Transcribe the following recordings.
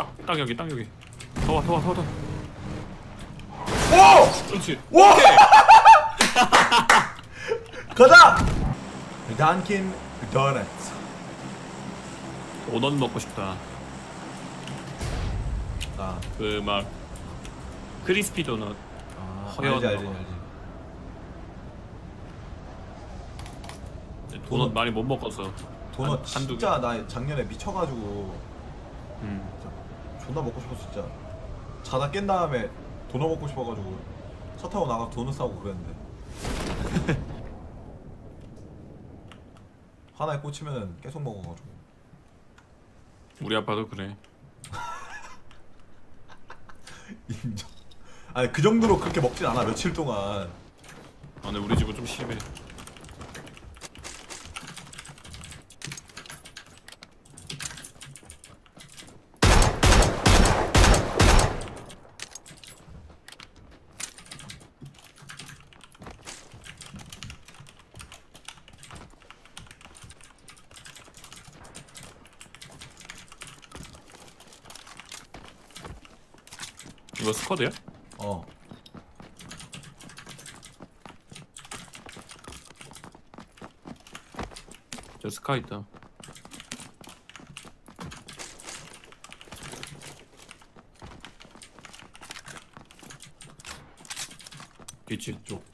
딱, 딱 여기, 딱 여기. 더 와, 더 와, 더 와, 더 와. 오! 그렇지. 와! 가자! 단킨 도넛 도넛 먹고 싶다. 아, 그 막 크리스피 도넛. 아 허연 알지 알지 거. 알지 도넛 도넛. 많이 못 먹어서. 도넛 한-. 진짜 나 작년에 미쳐가지고 음. 존나 먹고 싶었어 진짜. 자다 깬 다음에 도넛 먹고 싶어가지고 차 타고 나가 도넛 사고 그랬는데. 하나에 꽂히면 계속 먹어가지고. 우리 아빠도 그래. 인정. 아니 그 정도로 그렇게 먹진 않아 며칠 동안. 아, 근데 우리 집은 좀 심해. 스쿼드야? 어저 스카 있다. 있지. 쪽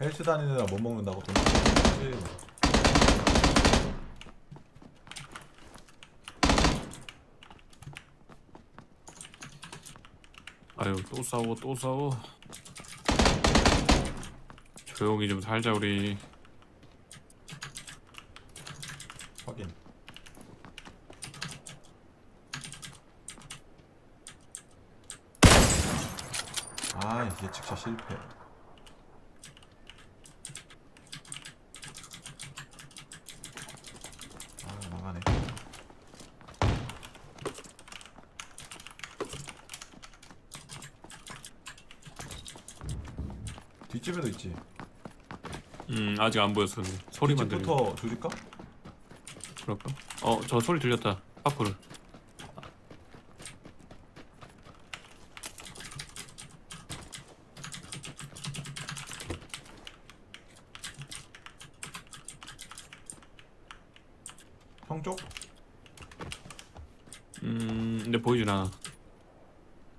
헬스 애가 못 먹는다고 돈 쓰지. 아유 또 싸워 또 싸워. 조용히 좀 살자 우리. 확인 아 예측차 실패 아 망하네 뒷집에도 있지 음 아직 안 보였어. 소리만 들려. 뒷집부터 조질까? 그럴까? 어 저 소리 들렸다. 파쿠르. 형 쪽? 음 근데 보이진 않아.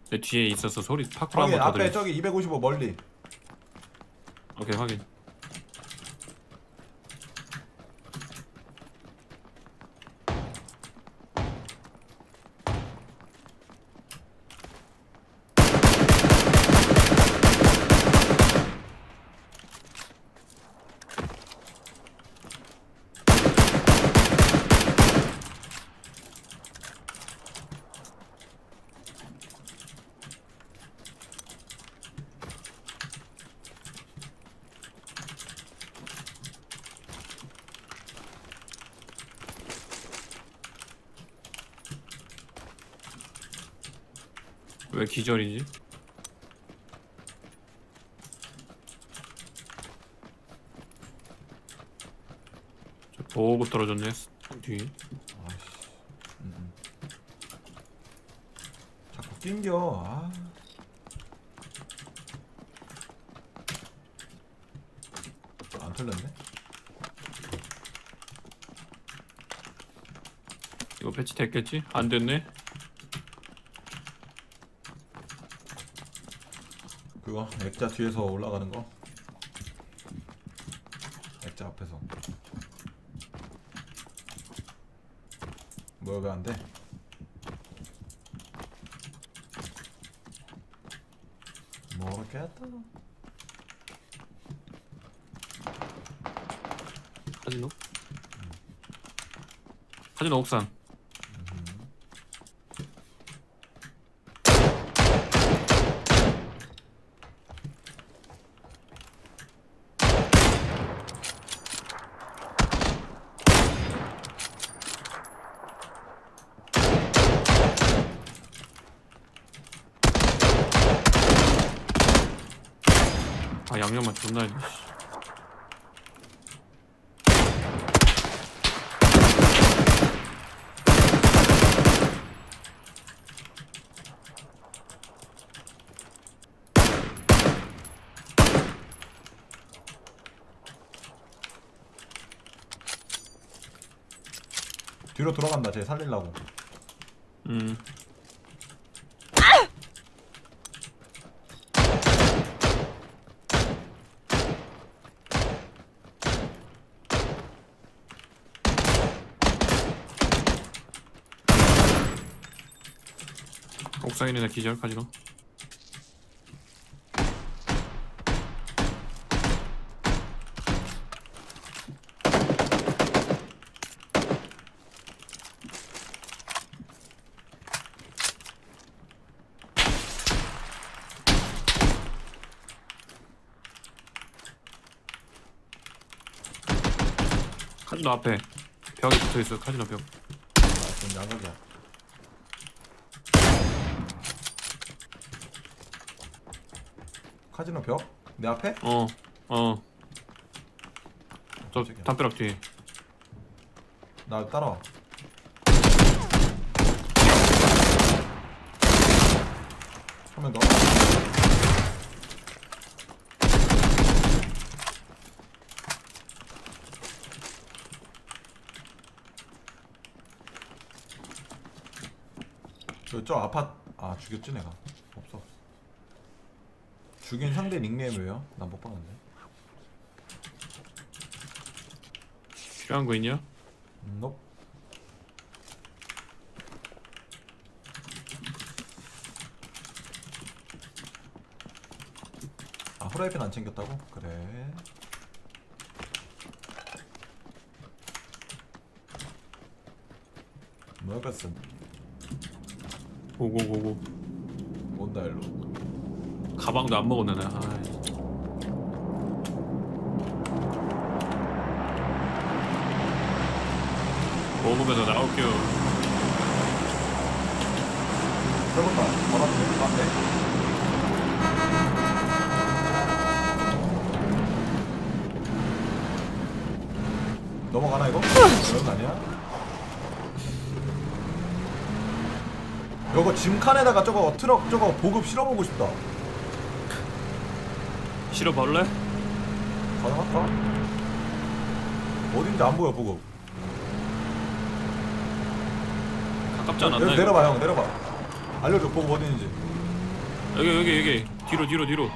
내 뒤에 있어서 소리 파쿠르 형이 한번 더 앞에 들려. 저기 255 멀리 오케이 확인. 왜 기절이지? 저 보고 떨어졌네 뒤에 아이씨 음, 음. 자꾸 낑겨 아 안 털렸네? 이거 배치 됐겠지? 안 됐네? 그거? 액자 뒤에서 올라가는 거? 액자 앞에서. 뭐야 왜안 돼? 모르겠다. 카지노? 카지노 옥상 만 존나 씨. 뒤로 돌아간다 쟤 살릴라고 음 애 기절 카지노 카지노 앞에 벽에 붙어있어 카지노 벽. 아 지금 양각이 카지노 벽? 내 앞에? 어, 어. 저 저기요. 담벼락 뒤에. 나 따라와 한명 더. 저, 저 아파 아 죽였지 내가 죽인 상대 닉네임 왜요? 나못 봤는데 필요한 거 있냐? 음, 넵. 아 후라이팬 안 챙겼다고? 그래 먹었어 고고고고. 온다 일로 가방도 안 먹었네 나. 아이. 먹으면서 나올게요. 바로 앞에 앞에 넘어가나 이거? 그런 거 아니야? 요거 짐칸에다가 저거 트럭 저거 보급 실어보고 싶다 싫어 벌레? 가능할까? 어딘지 안 보여 보급 가깝지 않았나? 이거? 내려봐 형 내려봐 알려줘 보급 어딘지 여기 여기 여기 뒤로 뒤로 뒤로.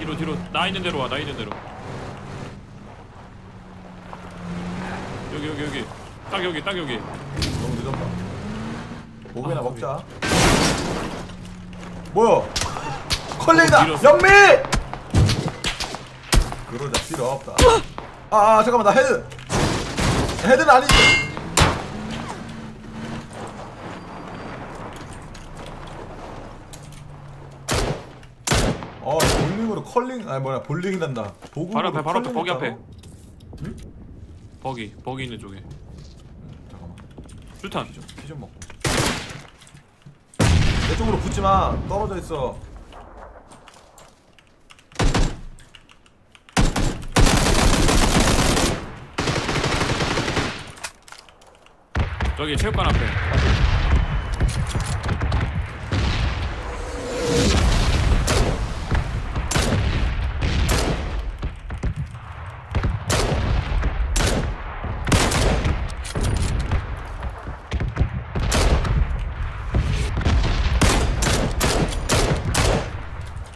뒤로 뒤로 나 있는 대로 와나 있는 대로. 여기 여기 여기 딱 여기 딱 여기. 너무 늦었다 보급이나 아, 먹자 뭐야 컬링이다. 밀었어. 영미! 그러자 필요 없다. 아, 아 잠깐만 나 헤드. 헤드는 아니지. 어 볼링으로 컬링 아니 뭐야 볼링이 난다. 보급으로 바로 앞에 바로 앞에 버기 앞에. 응? 버기 버기 있는 쪽에. 잠깐만. 술탄. 피좀 먹고. 내 쪽으로 붙지마. 떨어져 있어 저기 체육관 앞에.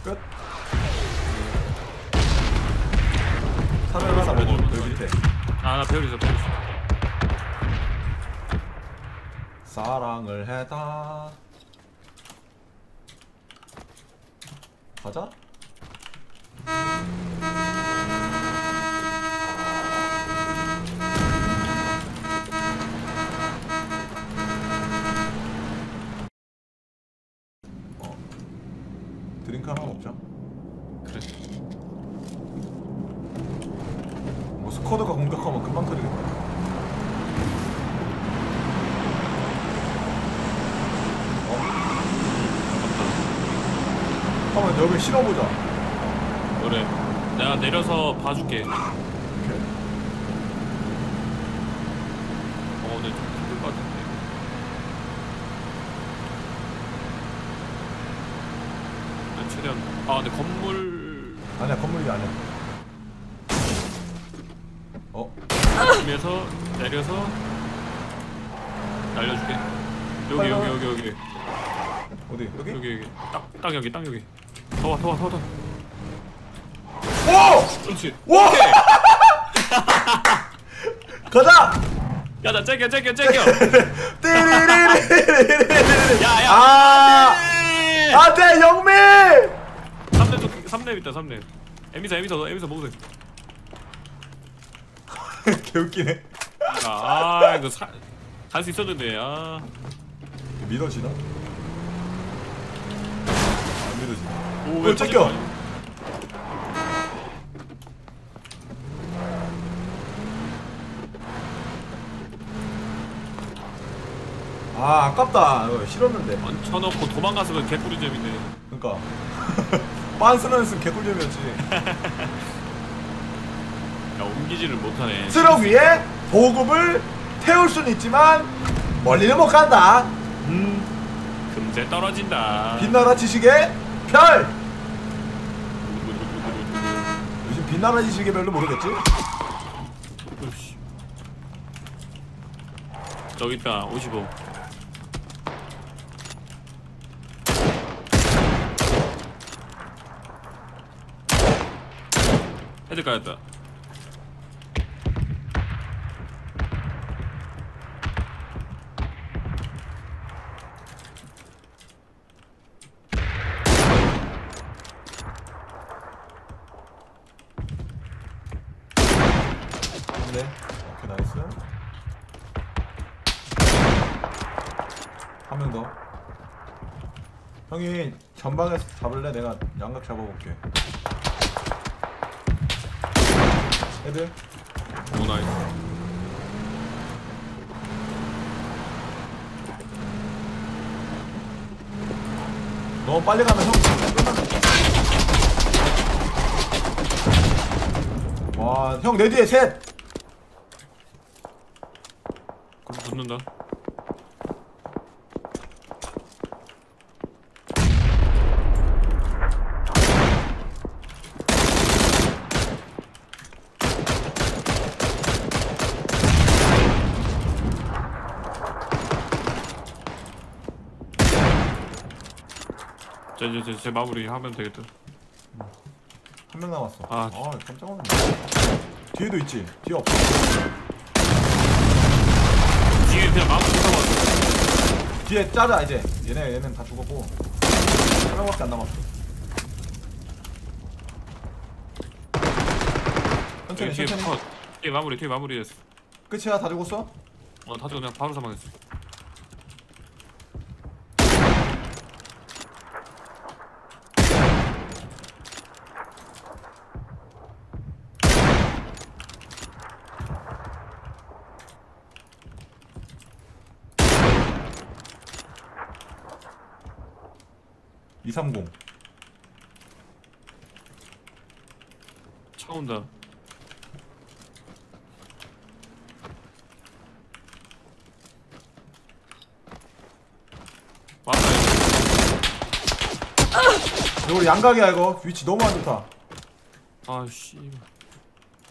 끝 사면 하나 먹어 여기 밑에 아나 배우리서 배우리서. 사랑을 해다 가자. 여기 실어보자. 그래. 내가 내려서 봐줄게. 어, 근데 좀 힘들 것 같은데. 난 최대한. 아, 근데 건물 아니야 건물이 아니야. 어? 위에서 내려서 날려줄게. 여기 빨리 여기 와. 여기 여기 어디? 여기? 여기 여기 딱 딱 여기 딱 여기. 더와 더와 더와 더. 오! 그렇지. 와! 가자! 야나 째겨 째겨 째겨. 띠리리리리리리리. 야야. 아! 안돼 영미! 3렙 도 3렙 있다 3렙. 에미사 에미사 너 에미사 먹으세요. 개웃기네. 아, 아 이거 갈수 있었는데 아. 믿어지나? 안 믿어지. 오왜 어, 째겨. 아 아깝다. 이거 싫었는데. 얹혀놓고 도망갔으면 개꿀이 재밌네. 그러니까 빤스는 개꿀잼이었지. 야 옮기지를 못하네. 트럭 위에 보급을 태울 수는 있지만 멀리는 못 간다. 음, 금세 떨어진다. 빛나라 지식의 별. 빛나라 지식의 별도 모르겠지? 으이씨. 저기 있다 55. 헤드 까였다. 네. 오케이 나이스. 한 명 더. 형이 전방에서 잡을래? 내가 양각 잡아볼게. 애들. 오 나이스. 너무 빨리 가면 형 끝난다. 와, 형 내 뒤에 셋. 그럼 붙는다. 자 이제 제, 제 마무리 하면 되겠다. 한 명 남았어. 아. 아, 깜짝 놀랐네. 뒤에도 있지. 뒤에 없어. 뒤에 그냥 마무리 하고. 뒤에 짜자 이제. 얘네 얘는 다 죽었고 한 명밖에 안 남았어. 천천히 뒤에 천천히. 컷. 뒤에 마무리 뒤에 마무리 됐어. 끝이야 다 죽었어? 어 다들 그냥 바로 사망했어. (230) 차 온다. 왔다. 이거 양각이야 이거 위치 너무 안 좋다 아 씨.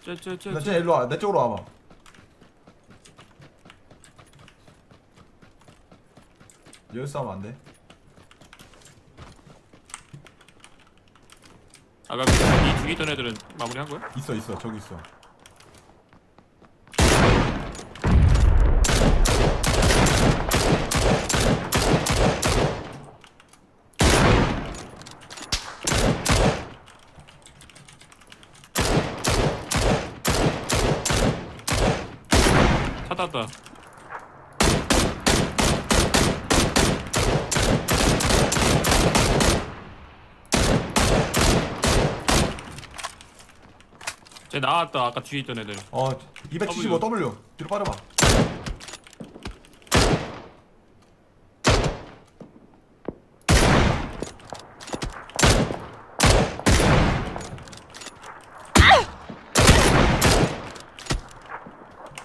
쟤쟤쟤. 나 진짜 일로 와내 쪽으로 와봐 여기 싸우면 안돼 아까 그 이 죽이던 애들은 마무리한 거야? 있어 있어. 저기 있어. 찾았다. 쟤 나왔다. 아까 뒤에 있던 애들. 어 275 W. 뒤로 빠져봐.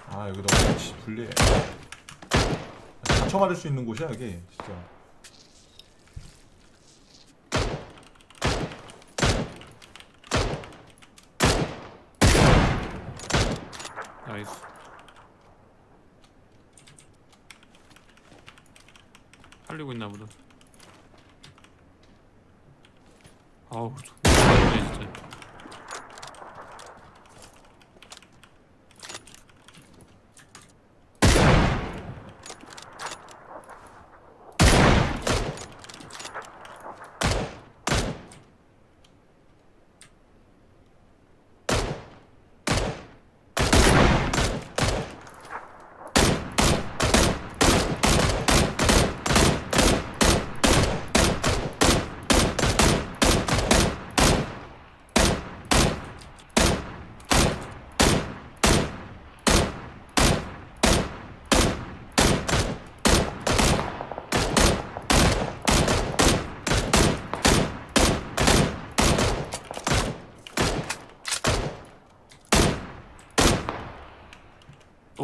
아 여기 너무 치- 불리해. 다쳐 맞을 수 있는 곳이야 여기. 진짜 나이스. 살리고 있나 보다. 아우, 좋네 진짜.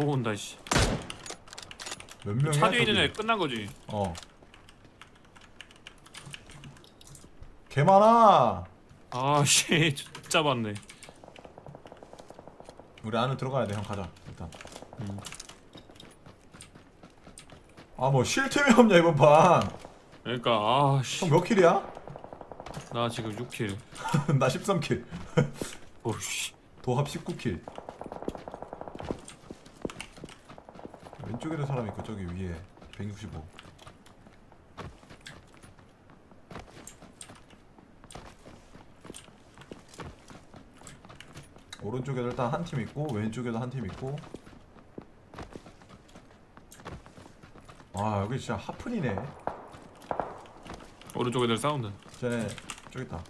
또 온다 씨. 몇 명이야 차 뒤에 있는? 애 끝난 거지. 어. 개 많아. 아 씨, 진짜 많네. 우리 안으로 들어가야 돼. 형 가자. 일단. 음. 아뭐 쉴 틈이 없냐 이번 판. 그러니까 아 씨, 형몇 킬이야? 나 지금 6킬. 나 13킬. 오씨. 도합 19킬. 왼쪽에도 사람 있고 저기 위에 165. 오른쪽에도 일단 한 팀 있고 왼쪽에도 한 팀 있고 아 여기 진짜 하프니네 오른쪽 애들 싸운다. 쟤네 저기 있다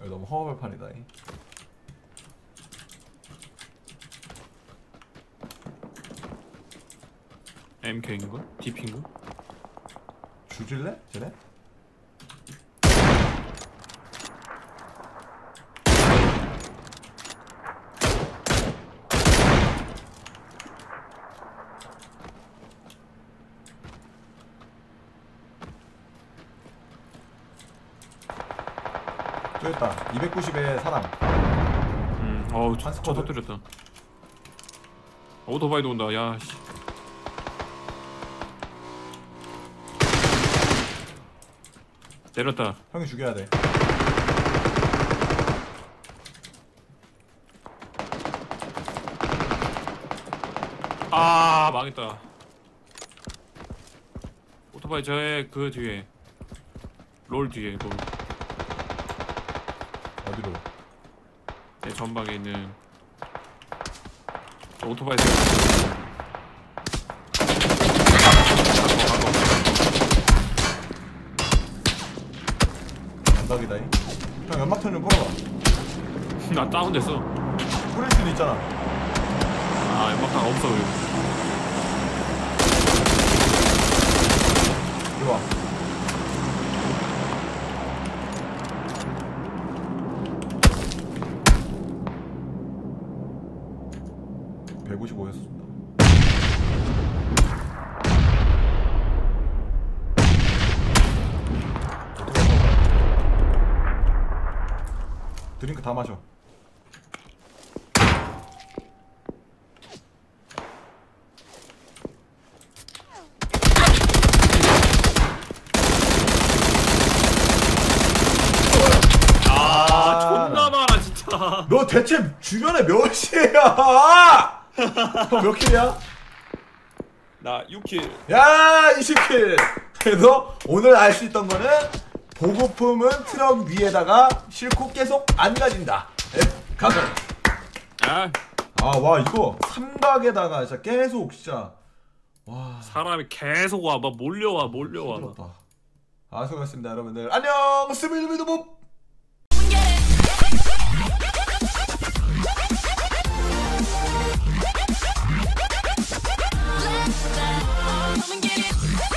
여기 너무 허허벌판이다 이. DP인가? 주질래? 쟤네? 있다 290에 사람 음, 어우, 저? 터뜨렸다. 오토바이도 온다. 야, 씨. 내렸다. 형이 죽여야 돼 아, 망했다. 오토바이 저의 그 뒤에. 롤 뒤에, 롤. 어디로? 내 전방에 있는 저 오토바이 세워. 각이다 이. 형 연막탄 좀 뿌려봐 나 다운됐어. 뿌릴 수도 있잖아 아, 연막탄 없어. 여기. 이리 와 (155였습니다) 드링크 다 마셔 아, 아, 존나 많아 진짜. 너 대체 주변에 몇이야? 몇 킬이야? 나 6킬. 야 20킬 그래서 오늘 알 수 있던 거는 보급품은 트럭 위에다가 싣고 계속 안 가진다. 가자. 아, 아, 와, 이거 삼각에다가 진짜 계속 진짜 와. 사람이 계속 와, 막 몰려와, 몰려와. 힘들었다. 아, 수고하셨습니다, 여러분들. 안녕, 스미드미드 봅. Come and get it.